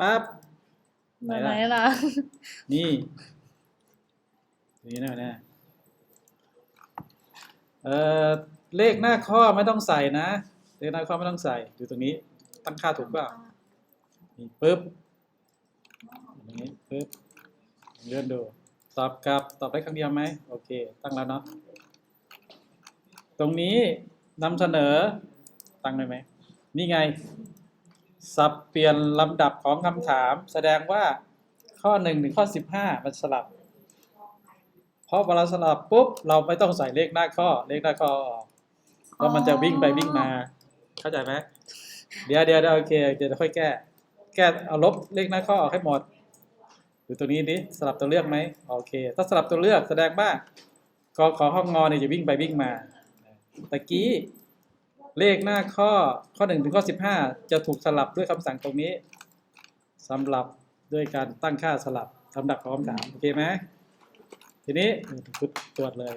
ปั๊บไหนไหนล่ะนี่ นี่นะนะเอ่อเลขหน้าข้อไม่ต้องใส่นะ เลขหน้าข้อไม่ต้องใส่อยู่ตรงนี้ ตั้งค่าถูกเปล่านี่ปึ๊บตรงนี้ปึ๊บเลื่อนดู ตอบกลับ ตอบได้ครั้งเดียวไหม โอเค ตั้งแล้วเนาะ ตรงนี้นำเสนอ ตั้งได้ไหม นี่ไง สับเปลี่ยนลำดับของคำถาม แสดงว่าข้อหนึ่งถึงข้อสิบห้ามันสลับ เพราะเวลาสลับปุ๊บเราไม่ต้องใส่เลขหน้าข้อเลขหน้าข้อออกเพราะมันจะวิ่งไปวิ่งมา เข้าใจไหมเดี๋ยวเดี๋ยวเดี๋ยวโอเคเดี๋ยวค่อยแก้ แก้เอาลบเลขหน้าข้อออกให้หมดดูตัวนี้ดิสลับตัวเลือกไหมโอเค ถ้าสลับตัวเลือกแสดงว่ากอขอห้องงอเนี่ยจะวิ่งไปวิ่งมาตะกี้ เลขหน้าข้อข้อหนึ่งถึงข้อสิบห้าจะถูกสลับด้วยคำสั่งตรงนี้สำหรับด้วยการตั้งค่าสลับลำดับของคำถามโอเคไหมทีนี้ตรวจเลย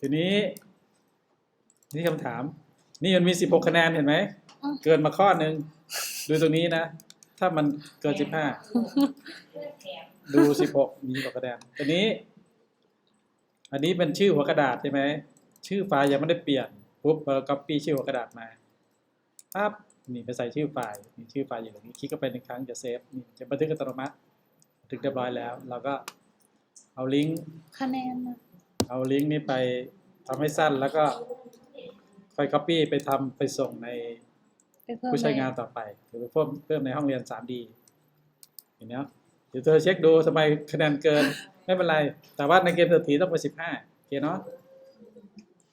ทีนี้นี่คำถาม นี่มันมีสิบหกคะแนนเห็นไหม เกินมาข้อหนึ่งดูตรงนี้นะ ถ้ามันเกินสิบห้าดูสิบหกมีกว่าคะแนนทีนี้ อันนี้เป็นชื่อหัวกระดาษใช่ไหมชื่อไฟล์ยังไม่ได้เปลี่ยน ปุ๊บเราก็ปี้ชื่อหัวกระดาษมาปั๊บนี่ไปใส่ชื่อไฟล์มีชื่อไฟล์อยู่ตรงนี้คลิกเข้าไปหนึ่งครั้งจะเซฟนี่จะบันทึกอัตโนมัติบันทึกเรียบร้อยแล้ว เราก็เอาลิงก์คะแนนนะเอาลิงก์นี้ไปทำให้สั้นแล้วก็ค่อย copy ไปทำไปส่งในไปเพิ่มผู้ใช้งานต่อไปหรือเพิ่มเพิ่มในห้องเรียน 3D เห็นไหมครับเดี๋ยวเธอเช็คดูทำไมคะแนนเกิน ไม่เป็นไร แต่ว่าในเกมเศรษฐีต้องเป็น15โอเคเนาะอ